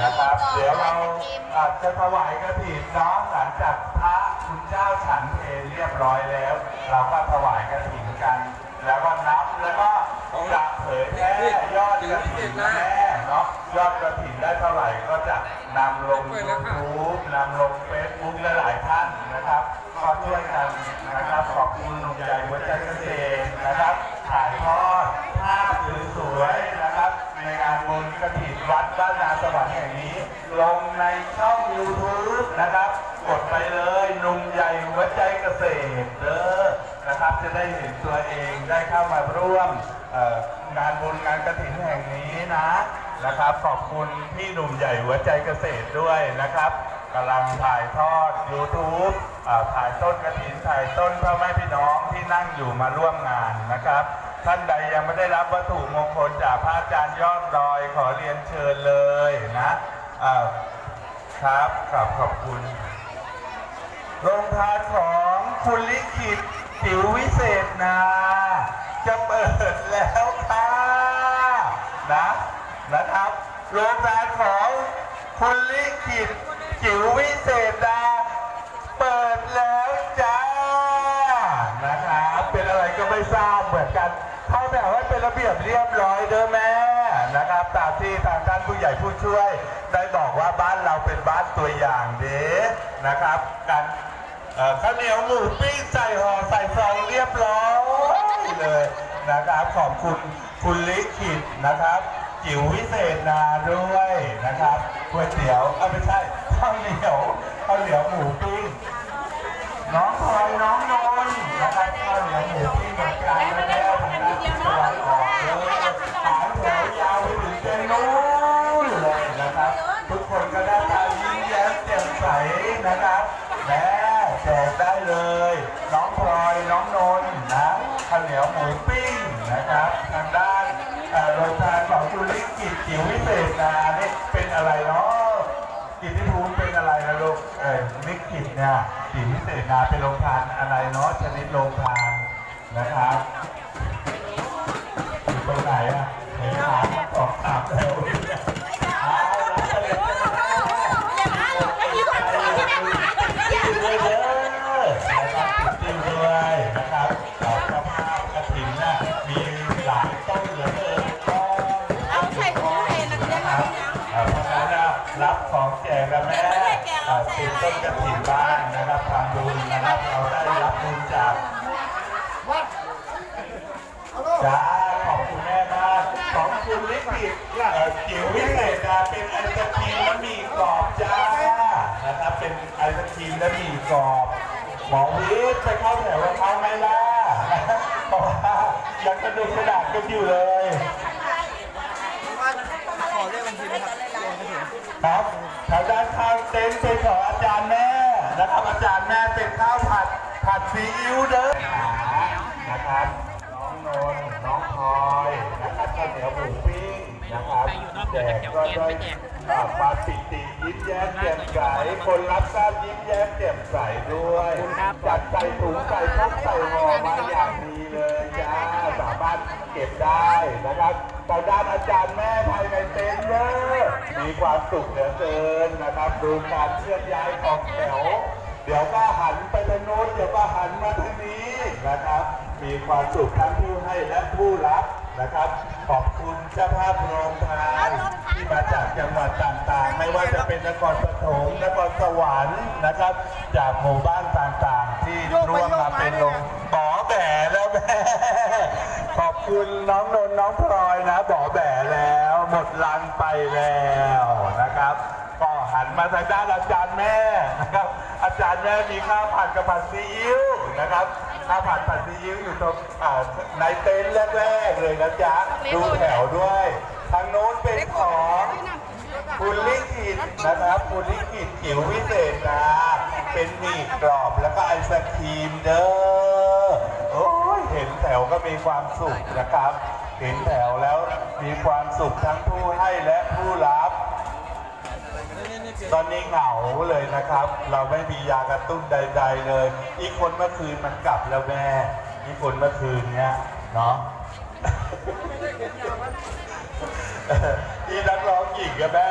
นะครับเดี๋ยวเราอาจจะถวายกระถิ่นเนาะหลังจากพระคุณเจ้าฉันเพลเรียบร้อยแล้ว เราก็ถวายกระถิ่นกัน แล้วก็นับแล้วก็จะเผยแพร่ยอดกระถิ่นแม่เนาะยอดกระถิ่นได้เท่าไหร่ก็จะนำลงยูทูบนำลงเฟซบุ๊กหลายท่านนะครับก็ช่วยกันนะครับขอบคุณลุงใหญ่วัชเกษตรนะครับถ่ายทอด วัดบ้านนาสวรรค์แห่งนี้ ลงในช่อง YouTube นะครับ กดไปเลยหนุ่มใหญ่หัวใจเกษตรเด้อนะครับ จะได้เห็นตัวเองได้เข้ามาร่วมงานบุญงานกระถิ่นแห่งนี้นะนะครับ ขอบคุณพี่หนุ่มใหญ่หัวใจเกษตรด้วยนะครับกำลังถ่ายทอด YouTube อถ่ายต้นกระถินถ่ายต้นพ่อแม่พี่น้องที่นั่งอยู่มาร่วมงานนะครับ ท่านใดยังไม่ได้รับวัตถุมงคลจากพระอาจารย์ยอดดอยขอเรียนเชิญเลยนะอ่าครับขอบขอบคุณโรงทานของคุณลิขิตจิ๋ววิเศษนาจะเปิดแล้วค่ะนะนะครับโรงทานของคุณลิขิตจิ๋ววิเศษนา ก็ไม่ทราบเหมือนกันเข้าแบบว่าเป็นระเบียบเรียบร้อยเด้อแม่นะครับตามที่ทางท่านผู้ใหญ่ผู้ช่วย ได้บอกว่าบ้านเราเป็นบ้านตัวอย่างเด้นะครับการข้าวเหนียวหมูปิ้งใส่ห่อใส่ซองเรียบร้อยเลยนะครับขอบคุณคุณลิขิตนะครับจิ๋ววิเศษนาด้วยนะครับก๋วยเตี๋ยวเอาไม่ใช่ข้าวเหนียวข้าวเหนียวหมูปิ้งน้องพลอยน้องนน นะครับแม่แจกได้เลย น้องพลอยน้องนนท์นะข้าวเหนียวหมูปิ้งนะครับ ทางด้านโรงทานของจุลิกิจจิ๋ววิเศษนานี่เป็นอะไรเนาะกิจที่ภูมิเป็นอะไรนะลูกเออนิกิจเนี่ยสีพิเศษนาเป็นโรงทานอะไรเนาะชนิดโรงทานนะครับ เอ่อติดต้นกระถิ่นบ้านนะครับทำบุญนะครับเราได้รับบุญจากจ้าขอบคุณแม่มากของคุณลิขิตเอ่อจิ๋ววิเศษนะเป็นไอศครีมและหมี่กรอบจ้านะครับเป็นไอศครีมและหมี่กรอบหมอวิทย์ไปเข้าแถวกับเขาไหมล่ะเพราะว่ายังกระดุกกระดาษกันอยู่เลยขอเรียกบัญชีนะครับลงกระถิ่นครับทางด้านข้างเต็นท์เป็นของอาจารย์แม่นะครับอาจารย์แม่เป็นข้าวผัดผัดซีอิ๊วเด้อนะครับน้องนนท์น้องพลอยนะครับข้าวเหนียวหมูปิ้งนะครับแจกก็ได้อ่าความปิติยิ้มแย้มแจ่มใสคนรับทราบยิ้มแย้มแจ่มใสด้วยจัดใส่ถุงใส่พกใส่ห่อมาอย่างดีเลยจ้าสามารถเก็บได้นะครับทางด้านอาจารย์แม่ภายในเต็นท์เด้อ มีความสุขเหลือเกินนะครับ ดูการเคลื่อนย้ายของแถว เดี๋ยวก็หันไปทางโน้นเดี๋ยวก็หันมาทางนี้นะครับ มีความสุขทั้งผู้ให้และผู้รับนะครับ ขอบคุณเจ้าภาพโรงทานที่มาจากจังหวัดต่างๆ ไม่ว่าจะเป็นนครปฐมนครสวรรค์นะครับ จากหมู่บ้านต่างๆ ที่ร่วมมาเป็นลงบอแบแล้วแม่ ขอบ คุณน้องนนท์น้องพลอยนะบอแบแล้ว หมดลังไปแล้วนะครับก็หันมาทางด้านอาจารย์แม่นะครับ อาจารย์แม่มีข้าวผัดกับผัดซีอิ๊วนะครับข้าวผัดผัดซีอิ๊วอยู่ตรงอ่าในเต็นท์แรกๆเลยนะจ๊ะดูแถวด้วย ทางโน้นเป็นของคุณลิขิตนะครับคุณลิขิตจิ๋ววิเศษนะเป็นหมี่กรอบแล้วก็ไอศครีมเด้อ โอ้ยเห็นแถวก็มีความสุขนะครับ เห็นแถวแล้วมีความสุขทั้งผู้ให้และผู้รับ ตอนนี้เหงาเลยนะครับ เราไม่มียากระตุ้นใด ๆ เลย อีกคนเมื่อคืนมันกลับแล้วแม่ อีกคนเมื่อคืนเนี้ยเนาะอีนักร้องหญิงกับแม่